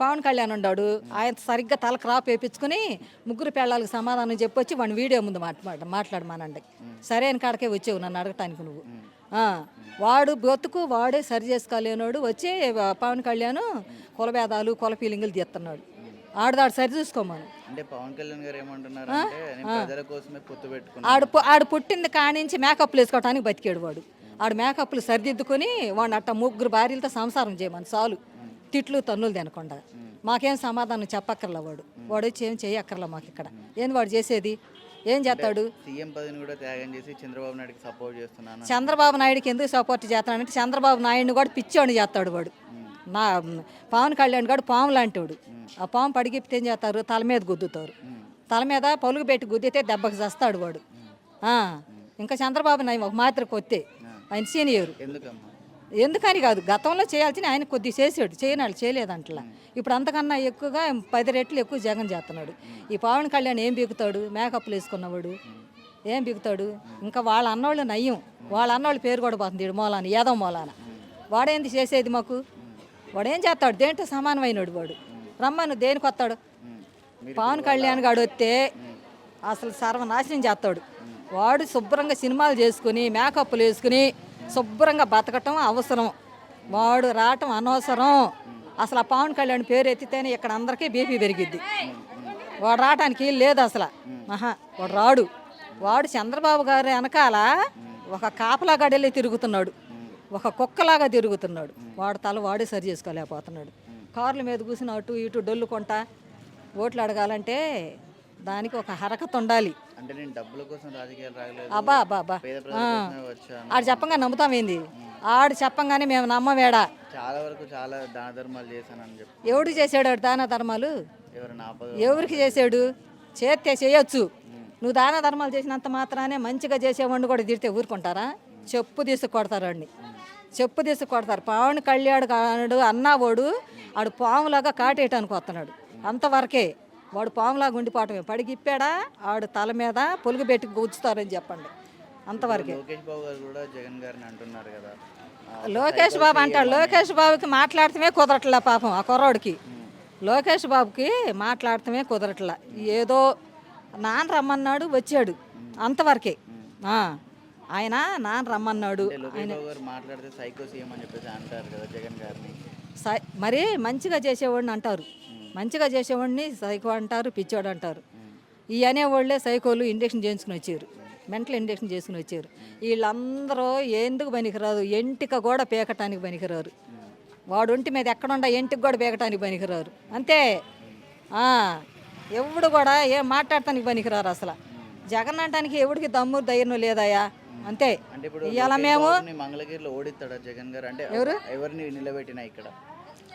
పవన్ కళ్యాణ్ ఉన్నాడు ఆయన సరిగ్గా తల క్రాప్ వేయించుకుని ముగ్గురు పిల్లలకి సమాధానం చెప్పొచ్చి వాడిని వీడియో ముందు మాట్లాడ మాట్లాడమానండి. సరైన కాడకే వచ్చావు నన్ను అడగటానికి నువ్వు. వాడు బతుకు వాడే సరి చేసుకోలేనోడు వచ్చి పవన్ కళ్యాణ్ కులభేదాలు కుల ఫీలింగులు తీస్తున్నాడు. ఆడదాడు సరి చూసుకోమను. అంటే పవన్ కళ్యాణ్ గారు ఏమంటున్నారు ప్రజల కోసమే పొత్తు ఆడు ఆడు పుట్టింది కానించి మేకప్లు వేసుకోవటానికి బతికాడు వాడు. ఆడు మేకప్లు సరిదిద్దుకొని వాడిని అట్ట ముగ్గురు భార్యలతో సంసారం చేయమని చాలు. తిట్లు తన్నులు తినకుండా. మాకేం సమాధానం చెప్పక్కర్లా వాడు. వాడు వచ్చి ఏం చేయక్కర్లా మాకు ఇక్కడ ఏంది వాడు చేసేది? ఏం చేస్తాడు? సీఎం పదవిని కూడా త్యాగం చేసి చంద్రబాబు నాయుడుకి సపోర్ట్ చేస్తున్నాను చంద్రబాబు నాయుడుకి ఎందుకు సపోర్ట్ చేస్తాడంటే చంద్రబాబు నాయుడిని కూడా పిచ్చోని చేస్తాడు వాడు. నా పవన్ కళ్యాణ్ గారు పాము లాంటి వాడు ఆ పాము పడిగిప్పితే ఏం చేస్తారు? తల మీద గుద్దుతారు. తల మీద పలుగు పెట్టి గుద్దితే దెబ్బకి చస్తాడు వాడు. ఇంకా చంద్రబాబు నాయుడు ఒక మాత్రకు వస్తే ఆయన సీనియర్. ఎందుకమ్మా? ఎందుకని కాదు గతంలో చేయాల్సిన ఆయన కొద్ది చేసాడు చేయనాడు చేయలేదంటలా. ఇప్పుడు అంతకన్నా ఎక్కువగా పది రెట్లు ఎక్కువ జగన్ చేస్తున్నాడు ఈ పవన్ కళ్యాణ్ ఏం బిగుతాడు మేకప్లు వేసుకున్నవాడు ఏం బిగుతాడు ఇంకా వాళ్ళ అన్నోళ్ళు నయ్యం. వాళ్ళ అన్నోళ్ళ పేరు కూడా పోతుంది ఈడు మూలాన ఏదో మూలాన. వాడేంది చేసేది మాకు? వాడేం చేస్తాడు? దేంట్లో సమానమైనడు వాడు? రమ్మను దేనికి వస్తాడు? పవన్ కళ్యాణ్ గాడు వస్తే అసలు సర్వనాశనం చేస్తాడు. వాడు శుభ్రంగా సినిమాలు చేసుకుని మేకప్లు వేసుకుని శుభ్రంగా బతకటం అవసరం. వాడు రావటం అనవసరం. అసలు ఆ పవన్ కళ్యాణ్ పేరు ఎత్తితేనే ఇక్కడ అందరికీ బీపీ పెరిగిద్ది. వాడు రావటానికి లేదు అసలు. మహా వాడు రాడు. వాడు చంద్రబాబు గారు వెనకాల ఒక కాపలా గడెళ్ళి తిరుగుతున్నాడు. ఒక కుక్కలాగా తిరుగుతున్నాడు. వాడు తల వాడే సరి చేసుకోలేకపోతున్నాడు. కార్ల మీద కూసిన అటు ఇటు డొల్లుకుంటా ఓట్లు అడగాలంటే దానికి ఒక హరకత్ ఉండాలి. అంటే నేను డబ్బుల కోసం రాజకీయాలు రాగలేదు అబ్బా అబ్బా అబ్బా. పేద ప్రజల కోసమే వచ్చాను. ఆడు చెప్పంగా నమ్ముతామేంది ఆడు చెప్పంగానే మేము నమ్మవేడా చాలా వరకు చాలా దాన ధర్మాలు చేశానని చెప్పి. ఎవడు చేసాడు ఆడు దాన ధర్మాలు? ఎవరైనా ఆపద ఎవరికి చేసాడు చేస్తే చేయొచ్చు. నువ్వు దాన ధర్మాలు చేసినంత మాత్రానే మంచిగా చేసేవాడిని కూడా తిడితే ఊరుకుంటారా? చెప్పు తీసి కొడతారు వాడిని చెప్పు తీసి కొడతారు. పవన్ కళ్యాణ్ కాడు అన్నావాడు ఆడు పాములాగా కాటేయటానికి వస్తున్నాడు. అంతవరకే. వాడు పాములాగా ఉండిపోవటమే. పడిగిప్పాడా ఆడు తల మీద పొలుగు పెట్టి గుచ్చుతారని చెప్పండి. అంతవరకే. లోకేష్ బాబు గారు కూడా జగన్ గారిని అంటున్నారు కదా. లోకేష్ బాబు అంటాడు. లోకేష్ బాబుకి మాట్లాడటమే కుదరట్లే పాపం ఆ కుర్రోడికి. లోకేష్ బాబుకి మాట్లాడటమే కుదరట్లా. ఏదో నాన్న రమ్మన్నాడు వచ్చాడు. అంతవరకే. ఆయన నాన్న రమ్మన్నాడు. అంటే లోకేష్ బాబు గారు మాట్లాడితే సైకో సీఎం అని చెప్పేసి అంటారు కదా జగన్ గారిని. సై- మరి మంచిగా చేసేవాడిని అంటారు. మంచిగా చేసేవాడిని సైకో అంటారు పిచ్చోడు అంటారు. ఈ అనేవాళ్ళే సైకోలు ఇంజక్షన్ చేయించుకుని వచ్చారు. మెంటల్ ఇంజక్షన్ చేసుకుని వచ్చారు. వీళ్ళందరూ ఎందుకు పనికిరాదు? ఎంటిక కూడా పీకటానికి పనికిరారు. వాడు ఒంటి మీద ఎక్కడుండ ఎంటికి కూడా పీకటానికి పనికిరారు. అంతే. ఎవడు కూడా ఏం మాట్లాడటానికి పనికిరారు అసలు. జగన్ అంటానికి ఎవడికి దమ్ము ధైర్యం లేదయ్యా? అంతే. ఇవాళ మేము మంగళగిరిలో ఓడిస్తాడా జగన్ గారు? అంటే ఎవరిని నిలబెట్టినా ఇక్కడ?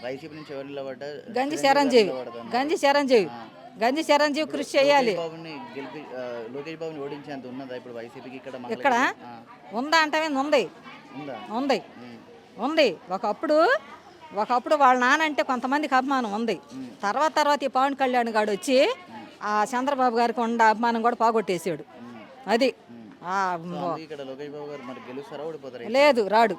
వైసీపీ నుంచి ఎవరు నిలబడ్డా గంజి చిరంజీవి గంజి చిరంజీవి. గంజి చిరంజీవి కృషి చేయాలి. లోకేష్ బాబుని ఓడించేంత ఉన్నదా ఇప్పుడు వైసీపీకి? ఇక్కడ ఇక్కడ ఉందా అంటే ఉంది. ఉందా? ఉంది. ఒకప్పుడు ఒకప్పుడు వాళ్ళ నాన్న అంటే కొంతమందికి అభిమానం ఉంది. తర్వాత తర్వాత ఈ పవన్ కళ్యాణ్ గారు వచ్చి ఆ చంద్రబాబు గారికి ఉండ అభిమానం కూడా పోగొట్టేసాడు. అది. లేదు రాడు.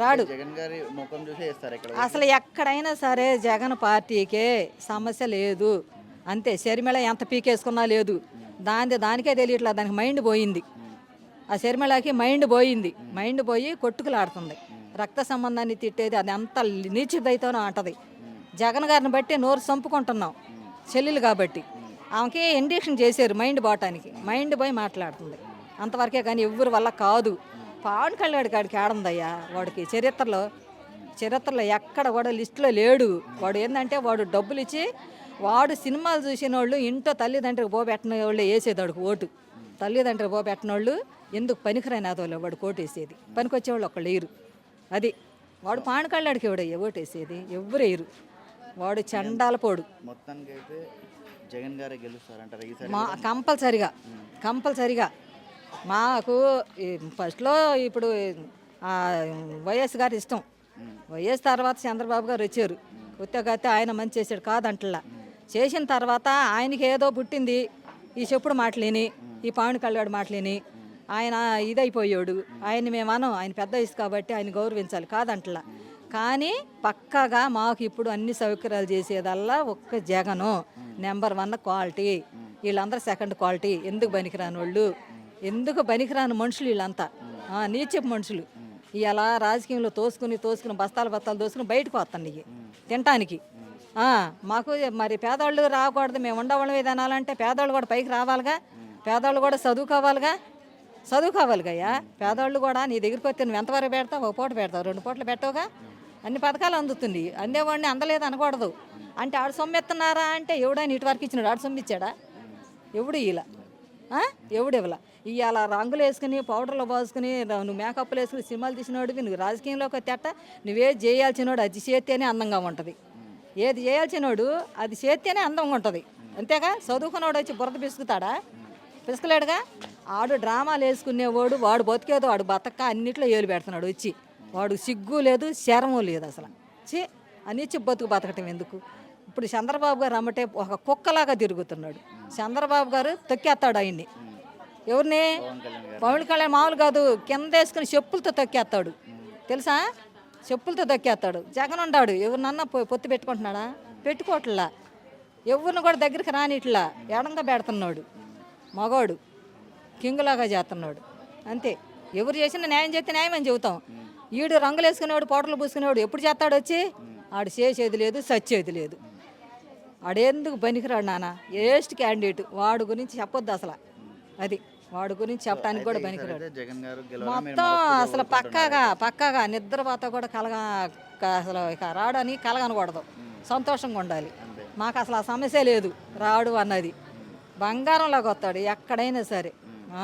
రాడు. జగన్ గారి ముఖం చూసే ఇక్కడ. అసలు ఎక్కడైనా సరే జగన్ పార్టీకే సమస్య లేదు. అంతే షర్మిల ఎంత పీకేసుకున్నా లేదు. దాని దానికే తెలియట్లా దానికి మైండ్ పోయింది. ఆ షర్మిలకి మైండ్ పోయింది. మైండ్ పోయి కొట్టుకులాడుతుంది. రక్త సంబంధాన్ని తిట్టేది అది అంత నీచిదైతేనో అంటది జగన్ గారిని బట్టి నోరు చంపుకుంటున్నాం. చెల్లెలు కాబట్టి. ఆమెకి ఇండక్షన్ చేశారు మైండ్ పోవటానికి. మైండ్ పోయి మాట్లాడుతుంది. అంతవరకే కానీ ఎవ్వరి వల్ల కాదు. పవన్ కళ్యాణ్ గాడికి ఆడుందయ్యా వాడికి చరిత్రలో. చరిత్రలో ఎక్కడ కూడా లిస్టులో లేడు. వాడు ఏంటంటే వాడు డబ్బులు ఇచ్చి వాడు సినిమాలు చూసిన వాళ్ళు ఇంట్లో తల్లిదండ్రులకు పోబెట్టిన వాళ్ళు వేసేది ఓటు. తల్లిదండ్రులు పోబెట్టిన వాళ్ళు ఎందుకు పనికిరాని అదోళ్ళు వాడు కోటు వేసేది పనికొచ్చేవాళ్ళు ఒకళ్ళు వేయరు. అది వాడు పాన్ కళ్ళాడికి ఎవడయ్యా ఓటు వేసేది ఎవరు వేయరు. వాడు చండాలపోడు మొత్తానికి అయితే జగన్ గారే గెలుస్తారంటారు? మా కంపల్సరిగా. కంపల్సరిగా. మాకు ఫస్ట్లో ఇప్పుడు వైఎస్ గారు ఇష్టం. వైఎస్ తర్వాత చంద్రబాబు గారు వచ్చారు. కొత్తగా ఆయన మంచి చేశాడు కాదంటలా. చేసిన తర్వాత ఆయనకి ఏదో పుట్టింది. ఈ చెప్పుడు మాటలేని ఈ పావుని కళ్ళగాడు మాటలేని. ఆయన ఇదైపోయాడు. ఆయన మేము అనం. ఆయన పెద్ద వయసు కాబట్టి ఆయన గౌరవించాలి కాదంటలా. కానీ పక్కాగా మాకు ఇప్పుడు అన్ని సౌకర్యాలు చేసేదల్లా ఒక్క జగను. Number one quality. వీళ్ళందరూ సెకండ్ క్వాలిటీ. ఎందుకు పనికిరాని వాళ్ళు? ఎందుకు పనికిరాని మనుషులు వీళ్ళంతా? ఆ, నీచపు మనుషులు. ఇలా రాజకీయంలో తోసుకుని తోసుకుని బస్తాలు బస్తాలు తోసుకుని బయటకు వస్తాను ఇవి తినటానికి. మాకు మరి పేదవాళ్ళు రాకూడదు మేము ఉండవాళ్ళం ఏదనాలంటే పేదవాళ్ళు కూడా పైకి రావాలిగా. పేదవాళ్ళు కూడా చదువుకోవాలిగా. చదువుకోవాలిగా పేదవాళ్ళు కూడా నీ దగ్గరికి వస్తే నువ్వు ఎంతవరకు పెడతావు? ఒక పూట పెడతావు రెండు పూటలు పెట్టవుగా? అన్ని పథకాలు అందుతుంది. అందేవాడిని అందలేదు అనకూడదు. అంటే ఆడు సొమ్మెత్తున్నారా అంటే ఎవడైనా ఇటు వరకు ఇచ్చినాడు? ఆడు సొమ్మిచ్చాడా? ఎవడు ఇలా ఎవడు ఇవ్వలా? ఇవాళ రంగులు వేసుకుని పౌడర్లు పోసుకుని నువ్వు మేకప్లు వేసుకుని సినిమాలు తీసినోడివి నువ్వు రాజకీయంలోకి తెట్ట నువ్వే చేయాల్సినోడు అది చేస్తేనే అందంగా ఉంటుంది. ఏది చేయాల్సినోడు అది చేస్తేనే అందంగా ఉంటుంది. అంతేగా? చదువుకున్నోడు వచ్చి బురద పిసుకుతాడా? పిసుకలేడుగా? ఆడు డ్రామాలు వేసుకునేవాడు వాడు బతికేదో వాడు బతక అన్నిట్లో ఏలు పెడుతున్నాడు వచ్చి. వాడు సిగ్గు లేదు శరము లేదు అసలు. చి అనిచ్చి బతుకు బతకటం ఎందుకు? ఇప్పుడు చంద్రబాబు గారు అమ్మటే ఒక కుక్కలాగా తిరుగుతున్నాడు. చంద్రబాబు గారు తొక్కేస్తాడు ఆయన్ని. ఎవరిని? పవన్ కళ్యాణ్ మామూలు కాదు కింద వేసుకుని చెప్పులతో తొక్కేస్తాడు. తెలుసా? చెప్పులతో తొక్కేస్తాడు. జగన్ ఉన్నాడు. ఎవరినన్నా పొత్తు పెట్టుకుంటున్నాడా? పెట్టుకోవట్లా. ఎవరిని కూడా దగ్గరికి రానిట్లా. ఎడంగా పెడుతున్నాడు. మగవాడు కింగులాగా చేస్తున్నాడు. అంతే. ఎవరు చేసినా న్యాయం చేస్తే న్యాయం అని చెబుతాం. ఈడు రంగులు వేసుకునేవాడు పౌడర్లు పూసుకునేవాడు ఎప్పుడు చేస్తాడు వచ్చి ఆడు చేసేది లేదు సచ్చేది లేదు. ఆడేందుకు పనికిరాడు నాన్న? ఏస్ట్ క్యాండిడేట్. వాడు గురించి చెప్పొద్దు అసలు. అది. వాడి గురించి చెప్పడానికి కూడా పనికిరాడు. మొత్తం అసలు పక్కాగా పక్కాగా నిద్రపోత కూడా కలగా అసలు ఇక రాడని కలగనకూడదు. సంతోషంగా ఉండాలి. మాకు అసలు ఆ సమస్య లేదు. రాడు అన్నది. బంగారంలాగా వస్తాడు ఎక్కడైనా సరే.